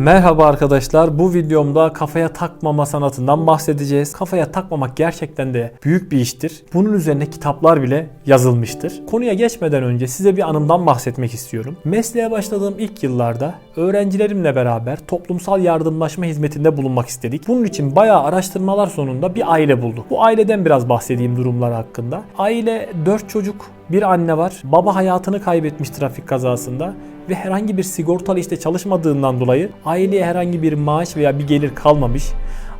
Merhaba arkadaşlar. Bu videomda kafaya takmama sanatından bahsedeceğiz. Kafaya takmamak gerçekten de büyük bir iştir. Bunun üzerine kitaplar bile yazılmıştır. Konuya geçmeden önce size bir anımdan bahsetmek istiyorum. Mesleğe başladığım ilk yıllarda öğrencilerimle beraber toplumsal yardımlaşma hizmetinde bulunmak istedik. Bunun için bayağı araştırmalar sonunda bir aile bulduk. Bu aileden biraz bahsedeyim durumlar hakkında. Aile 4 çocuk, bir anne var. Baba hayatını kaybetmiş trafik kazasında ve herhangi bir sigortalı işte çalışmadığından dolayı aileye herhangi bir maaş veya bir gelir kalmamış.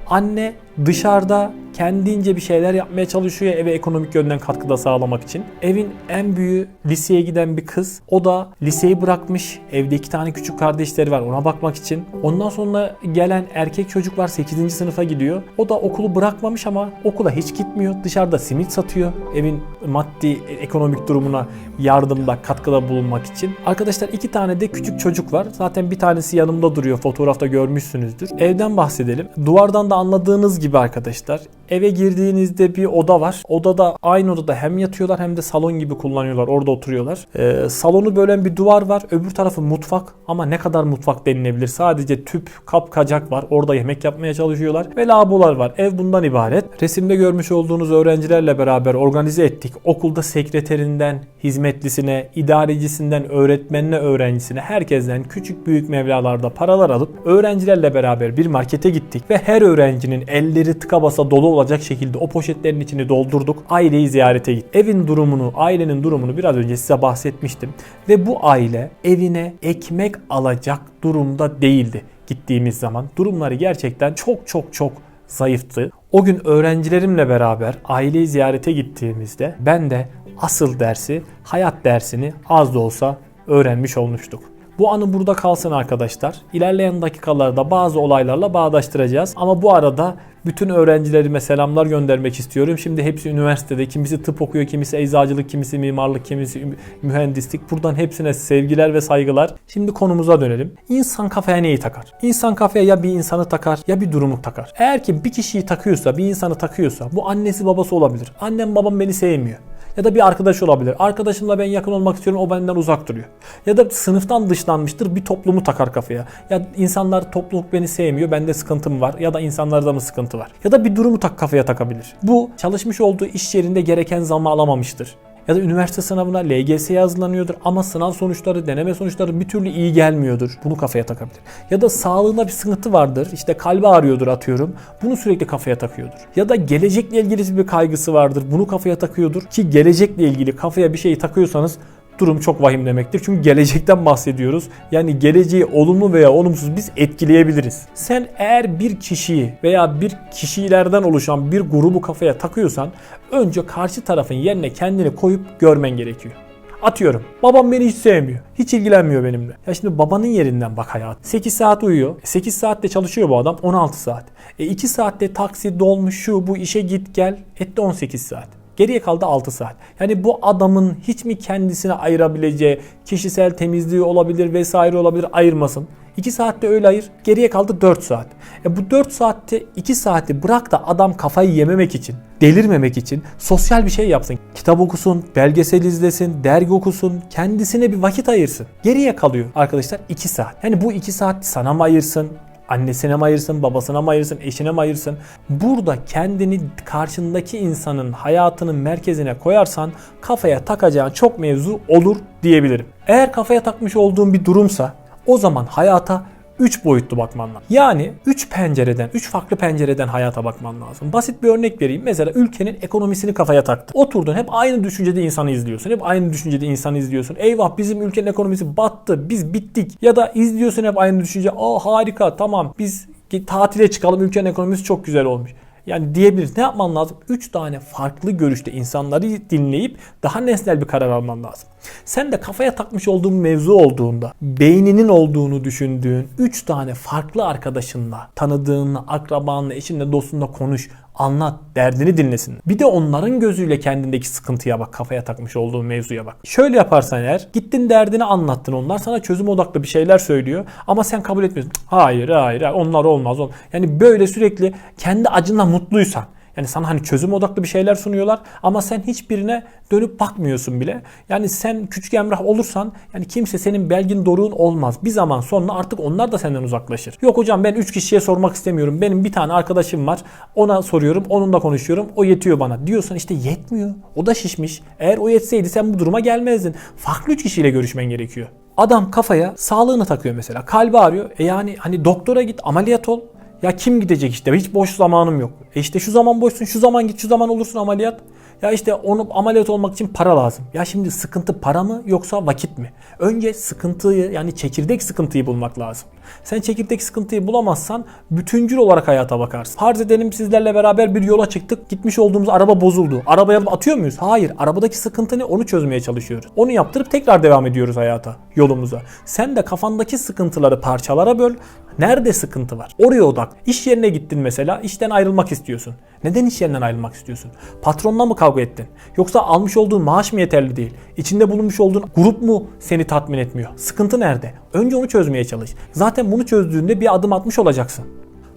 Anne dışarıda kendince bir şeyler yapmaya çalışıyor eve ekonomik yönden katkıda sağlamak için. Evin en büyüğü liseye giden bir kız. O da liseyi bırakmış. Evde iki tane küçük kardeşleri var ona bakmak için. Ondan sonra gelen erkek çocuk var 8. sınıfa gidiyor. O da okulu bırakmamış ama okula hiç gitmiyor. Dışarıda simit satıyor. Evin maddi ekonomik durumuna yardımda katkıda bulunmak için. Arkadaşlar iki tane de küçük çocuk var. Zaten bir tanesi yanımda duruyor. Fotoğrafta görmüşsünüzdür. Evden bahsedelim. Duvardan da anladığınız gibi arkadaşlar eve girdiğinizde bir oda var. Odada aynı odada hem yatıyorlar hem de salon gibi kullanıyorlar. Orada oturuyorlar. Ee, salonu bölen bir duvar var. Öbür tarafı mutfak ama ne kadar mutfak denilebilir? Sadece tüp, kap, kacak var. Orada yemek yapmaya çalışıyorlar. Ve lavabolar var. Ev bundan ibaret. Resimde görmüş olduğunuz öğrencilerle beraber organize ettik. Okulda sekreterinden hizmetlisine, idarecisinden öğretmenine, öğrencisine herkesten küçük büyük mevlalarda paralar alıp öğrencilerle beraber bir markete gittik ve her öğrencinin elleri tıka basa dolu olacak şekilde o poşetlerin içini doldurduk. Aileyi ziyarete gittik. Evin durumunu, ailenin durumunu biraz önce size bahsetmiştim. Ve bu aile evine ekmek alacak durumda değildi gittiğimiz zaman. Durumları gerçekten çok çok çok zayıftı. O gün öğrencilerimle beraber aileyi ziyarete gittiğimizde ben de asıl dersi, hayat dersini az da olsa öğrenmiş olmuştuk. Bu anı burada kalsın arkadaşlar. İlerleyen dakikalarda bazı olaylarla bağdaştıracağız. Ama bu arada bütün öğrencilerime selamlar göndermek istiyorum. Şimdi hepsi üniversitede. Kimisi tıp okuyor, kimisi eczacılık, kimisi mimarlık, kimisi mühendislik. Buradan hepsine sevgiler ve saygılar. Şimdi konumuza dönelim. İnsan kafaya neyi takar? İnsan kafaya ya bir insanı takar ya bir durumu takar. Eğer ki bir kişiyi takıyorsa, bir insanı takıyorsa bu annesi babası olabilir. Annem babam beni sevmiyor. Ya da bir arkadaş olabilir. Arkadaşımla ben yakın olmak istiyorum o benden uzak duruyor. Ya da sınıftan dışlanmıştır bir toplumu takar kafaya. Ya insanlar topluluk beni sevmiyor bende sıkıntım var. Ya da insanlarda mı sıkıntı var. Ya da bir durumu tak kafaya takabilir. Bu çalışmış olduğu iş yerinde gereken zammı alamamıştır ya da üniversite sınavına LGS'ye hazırlanıyordur ama sınav sonuçları, deneme sonuçları bir türlü iyi gelmiyordur. Bunu kafaya takabilir. Ya da sağlığında bir sıkıntı vardır. İşte kalbi ağrıyordur atıyorum. Bunu sürekli kafaya takıyordur. Ya da gelecekle ilgili bir kaygısı vardır. Bunu kafaya takıyordur. Ki gelecekle ilgili kafaya bir şeyi takıyorsanız durum çok vahim demektir. Çünkü gelecekten bahsediyoruz. Yani geleceği olumlu veya olumsuz biz etkileyebiliriz. Sen eğer bir kişiyi veya bir kişilerden oluşan bir grubu kafaya takıyorsan önce karşı tarafın yerine kendini koyup görmen gerekiyor. Atıyorum. Babam beni hiç sevmiyor. Hiç ilgilenmiyor benimle. Ya şimdi babanın yerinden bak hayat. 8 saat uyuyor. 8 saatte çalışıyor bu adam. 16 saat. E 2 saatte taksi dolmuş şu bu işe git gel. Etti 18 saat. Geriye kaldı 6 saat. Yani bu adamın hiç mi kendisine ayırabileceği kişisel temizliği olabilir vesaire olabilir ayırmasın. 2 saatte öyle ayır. Geriye kaldı 4 saat. E bu 4 saatte 2 saati bırak da adam kafayı yememek için, delirmemek için sosyal bir şey yapsın. Kitap okusun, belgesel izlesin, dergi okusun, kendisine bir vakit ayırsın. Geriye kalıyor arkadaşlar 2 saat. Yani bu 2 saat sana mı ayırsın, Annesine mi ayırsın, babasına mı ayırsın, eşine mi ayırsın? Burada kendini karşındaki insanın hayatının merkezine koyarsan kafaya takacağın çok mevzu olur diyebilirim. Eğer kafaya takmış olduğun bir durumsa o zaman hayata 3 boyutlu bakman lazım. Yani 3 pencereden, 3 farklı pencereden hayata bakman lazım. Basit bir örnek vereyim. Mesela ülkenin ekonomisini kafaya taktın. Oturdun hep aynı düşüncede insanı izliyorsun. Hep aynı düşüncede insanı izliyorsun. Eyvah bizim ülkenin ekonomisi battı. Biz bittik. Ya da izliyorsun hep aynı düşünce. Aa harika tamam biz tatile çıkalım ülkenin ekonomisi çok güzel olmuş. Yani diyebiliriz. Ne yapman lazım? 3 tane farklı görüşte insanları dinleyip daha nesnel bir karar alman lazım. Sen de kafaya takmış olduğun mevzu olduğunda beyninin olduğunu düşündüğün 3 tane farklı arkadaşınla, tanıdığınla, akrabanla, eşinle, dostunla konuş. Anlat, derdini dinlesin. Bir de onların gözüyle kendindeki sıkıntıya bak, kafaya takmış olduğun mevzuya bak. Şöyle yaparsan eğer, gittin derdini anlattın. Onlar sana çözüm odaklı bir şeyler söylüyor ama sen kabul etmiyorsun. Hayır, hayır, hayır onlar olmaz. olmaz. Yani böyle sürekli kendi acınla mutluysan, Yani sana hani çözüm odaklı bir şeyler sunuyorlar ama sen hiçbirine dönüp bakmıyorsun bile. Yani sen küçük emrah olursan yani kimse senin belgin doruğun olmaz. Bir zaman sonra artık onlar da senden uzaklaşır. Yok hocam ben 3 kişiye sormak istemiyorum. Benim bir tane arkadaşım var. Ona soruyorum. Onunla konuşuyorum. O yetiyor bana. Diyorsan işte yetmiyor. O da şişmiş. Eğer o yetseydi sen bu duruma gelmezdin. Farklı 3 kişiyle görüşmen gerekiyor. Adam kafaya sağlığını takıyor mesela. Kalbi ağrıyor. E yani hani doktora git ameliyat ol. Ya kim gidecek işte hiç boş zamanım yok. E işte şu zaman boşsun şu zaman git şu zaman olursun ameliyat. Ya işte onu ameliyat olmak için para lazım. Ya şimdi sıkıntı para mı yoksa vakit mi? Önce sıkıntıyı yani çekirdek sıkıntıyı bulmak lazım. Sen çekirdek sıkıntıyı bulamazsan bütüncül olarak hayata bakarsın. Farz edelim sizlerle beraber bir yola çıktık. Gitmiş olduğumuz araba bozuldu. Arabaya atıyor muyuz? Hayır. Arabadaki sıkıntı ne? Onu çözmeye çalışıyoruz. Onu yaptırıp tekrar devam ediyoruz hayata, yolumuza. Sen de kafandaki sıkıntıları parçalara böl. Nerede sıkıntı var? Oraya odak. İş yerine gittin mesela. işten ayrılmak istiyorsun. Neden iş yerinden ayrılmak istiyorsun? Patronla mı kavga ettin? Yoksa almış olduğun maaş mı yeterli değil? İçinde bulunmuş olduğun grup mu seni tatmin etmiyor? Sıkıntı nerede? Önce onu çözmeye çalış. Zaten bunu çözdüğünde bir adım atmış olacaksın.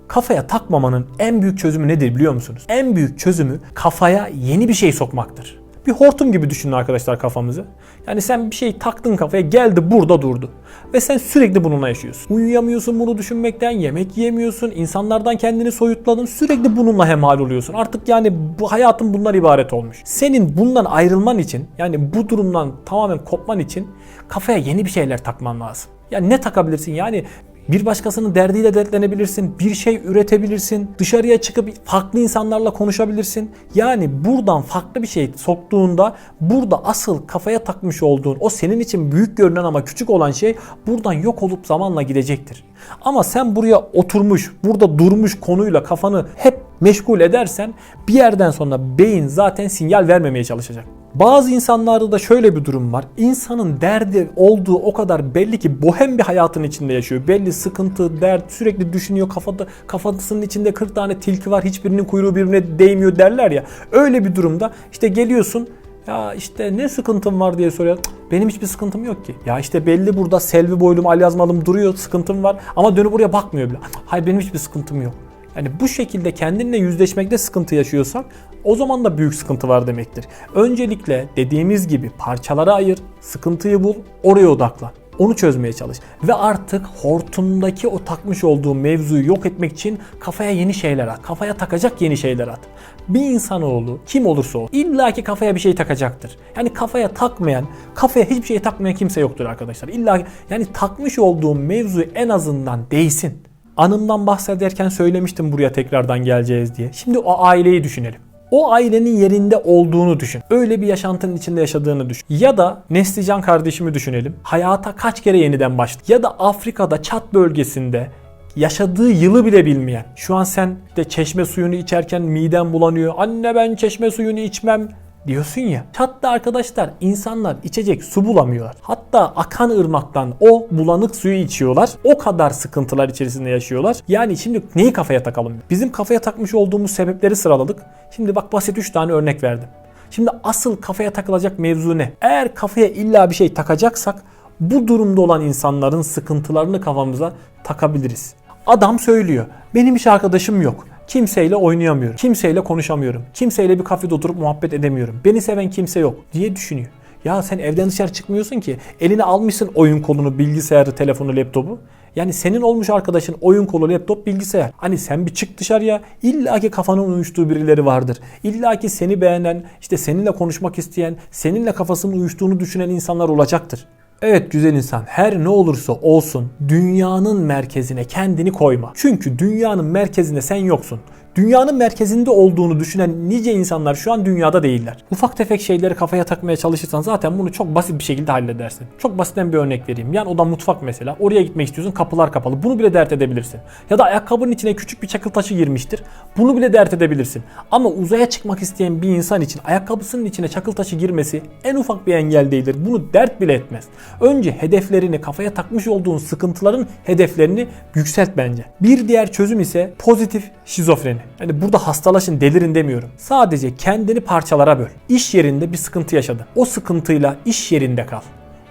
Kafaya takmamanın en büyük çözümü nedir biliyor musunuz? En büyük çözümü kafaya yeni bir şey sokmaktır. Bir hortum gibi düşünün arkadaşlar kafamızı. Yani sen bir şey taktın kafaya geldi burada durdu. Ve sen sürekli bununla yaşıyorsun. Uyuyamıyorsun bunu düşünmekten, yemek yiyemiyorsun, insanlardan kendini soyutladın. Sürekli bununla hemhal oluyorsun. Artık yani bu hayatın bundan ibaret olmuş. Senin bundan ayrılman için yani bu durumdan tamamen kopman için kafaya yeni bir şeyler takman lazım. Ya ne takabilirsin? Yani bir başkasının derdiyle dertlenebilirsin, bir şey üretebilirsin, dışarıya çıkıp farklı insanlarla konuşabilirsin. Yani buradan farklı bir şey soktuğunda burada asıl kafaya takmış olduğun o senin için büyük görünen ama küçük olan şey buradan yok olup zamanla gidecektir. Ama sen buraya oturmuş, burada durmuş konuyla kafanı hep meşgul edersen bir yerden sonra beyin zaten sinyal vermemeye çalışacak. Bazı insanlarda da şöyle bir durum var. İnsanın derdi olduğu o kadar belli ki bohem bir hayatın içinde yaşıyor. Belli sıkıntı, dert sürekli düşünüyor. Kafada kafasının içinde 40 tane tilki var. Hiçbirinin kuyruğu birbirine değmiyor derler ya. Öyle bir durumda işte geliyorsun ya işte ne sıkıntım var diye soruyor. "Cık, Benim hiçbir sıkıntım yok ki. Ya işte belli burada Selvi boylum, al yazmalım duruyor sıkıntım var ama dönüp buraya bakmıyor bile. Hayır benim hiçbir sıkıntım yok. Yani bu şekilde kendinle yüzleşmekte sıkıntı yaşıyorsak o zaman da büyük sıkıntı var demektir. Öncelikle dediğimiz gibi parçalara ayır, sıkıntıyı bul, oraya odaklan. Onu çözmeye çalış. Ve artık hortumdaki o takmış olduğu mevzuyu yok etmek için kafaya yeni şeyler at. Kafaya takacak yeni şeyler at. Bir insanoğlu kim olursa olsun illaki kafaya bir şey takacaktır. Yani kafaya takmayan, kafaya hiçbir şey takmayan kimse yoktur arkadaşlar. İlla yani takmış olduğum mevzu en azından değsin. Anımdan bahsederken söylemiştim buraya tekrardan geleceğiz diye. Şimdi o aileyi düşünelim. O ailenin yerinde olduğunu düşün. Öyle bir yaşantının içinde yaşadığını düşün. Ya da Neslican kardeşimi düşünelim. Hayata kaç kere yeniden başladı. Ya da Afrika'da Çat bölgesinde yaşadığı yılı bile bilmeyen. Şu an sen de çeşme suyunu içerken miden bulanıyor. Anne ben çeşme suyunu içmem diyorsun ya. Hatta arkadaşlar insanlar içecek su bulamıyorlar. Hatta akan ırmaktan o bulanık suyu içiyorlar. O kadar sıkıntılar içerisinde yaşıyorlar. Yani şimdi neyi kafaya takalım? Bizim kafaya takmış olduğumuz sebepleri sıraladık. Şimdi bak basit 3 tane örnek verdim. Şimdi asıl kafaya takılacak mevzu ne? Eğer kafaya illa bir şey takacaksak bu durumda olan insanların sıkıntılarını kafamıza takabiliriz. Adam söylüyor. Benim hiç arkadaşım yok. Kimseyle oynayamıyorum. Kimseyle konuşamıyorum. Kimseyle bir kafede oturup muhabbet edemiyorum. Beni seven kimse yok diye düşünüyor. Ya sen evden dışarı çıkmıyorsun ki. Eline almışsın oyun kolunu, bilgisayarı, telefonu, laptopu. Yani senin olmuş arkadaşın oyun kolu, laptop, bilgisayar. Hani sen bir çık dışarıya. İlla ki kafanın uyuştuğu birileri vardır. İlla ki seni beğenen, işte seninle konuşmak isteyen, seninle kafasının uyuştuğunu düşünen insanlar olacaktır. Evet güzel insan her ne olursa olsun dünyanın merkezine kendini koyma. Çünkü dünyanın merkezinde sen yoksun. Dünyanın merkezinde olduğunu düşünen nice insanlar şu an dünyada değiller. Ufak tefek şeyleri kafaya takmaya çalışırsan zaten bunu çok basit bir şekilde halledersin. Çok basitten bir örnek vereyim. Yani oda mutfak mesela. Oraya gitmek istiyorsun kapılar kapalı. Bunu bile dert edebilirsin. Ya da ayakkabının içine küçük bir çakıl taşı girmiştir. Bunu bile dert edebilirsin. Ama uzaya çıkmak isteyen bir insan için ayakkabısının içine çakıl taşı girmesi en ufak bir engel değildir. Bunu dert bile etmez. Önce hedeflerini kafaya takmış olduğun sıkıntıların hedeflerini yükselt bence. Bir diğer çözüm ise pozitif şizofreni. Yani burada hastalaşın delirin demiyorum. Sadece kendini parçalara böl. İş yerinde bir sıkıntı yaşadın. O sıkıntıyla iş yerinde kal.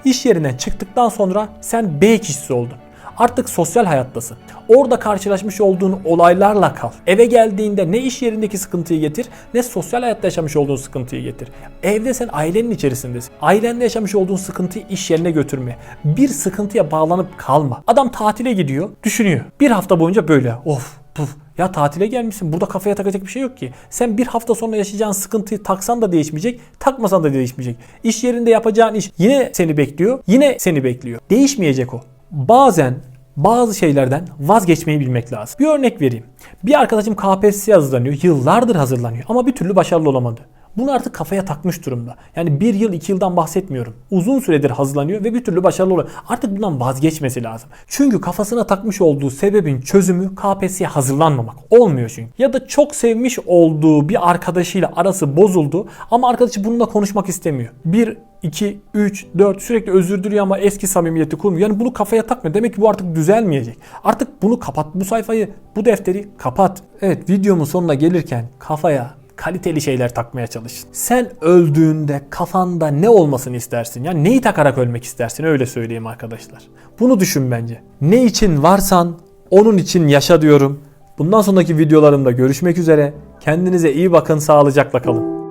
İş yerinden çıktıktan sonra sen B kişisi oldun. Artık sosyal hayattasın. Orada karşılaşmış olduğun olaylarla kal. Eve geldiğinde ne iş yerindeki sıkıntıyı getir ne sosyal hayatta yaşamış olduğun sıkıntıyı getir. Evde sen ailenin içerisindesin. Ailenle yaşamış olduğun sıkıntıyı iş yerine götürme. Bir sıkıntıya bağlanıp kalma. Adam tatile gidiyor, düşünüyor. Bir hafta boyunca böyle of puf ya tatile gelmişsin. Burada kafaya takacak bir şey yok ki. Sen bir hafta sonra yaşayacağın sıkıntıyı taksan da değişmeyecek, takmasan da değişmeyecek. İş yerinde yapacağın iş yine seni bekliyor, yine seni bekliyor. Değişmeyecek o. Bazen bazı şeylerden vazgeçmeyi bilmek lazım. Bir örnek vereyim. Bir arkadaşım KPSS'ye hazırlanıyor. Yıllardır hazırlanıyor ama bir türlü başarılı olamadı. Bunu artık kafaya takmış durumda. Yani bir yıl iki yıldan bahsetmiyorum. Uzun süredir hazırlanıyor ve bir türlü başarılı oluyor. Artık bundan vazgeçmesi lazım. Çünkü kafasına takmış olduğu sebebin çözümü KPSS'ye hazırlanmamak. Olmuyor çünkü. Ya da çok sevmiş olduğu bir arkadaşıyla arası bozuldu ama arkadaşı bununla konuşmak istemiyor. Bir 2, 3, 4 sürekli özür diliyor ama eski samimiyeti kurmuyor. Yani bunu kafaya takma. Demek ki bu artık düzelmeyecek. Artık bunu kapat. Bu sayfayı, bu defteri kapat. Evet videomun sonuna gelirken kafaya kaliteli şeyler takmaya çalışın. Sen öldüğünde kafanda ne olmasını istersin? Yani neyi takarak ölmek istersin? Öyle söyleyeyim arkadaşlar. Bunu düşün bence. Ne için varsan onun için yaşa diyorum. Bundan sonraki videolarımda görüşmek üzere. Kendinize iyi bakın, sağlıcakla kalın.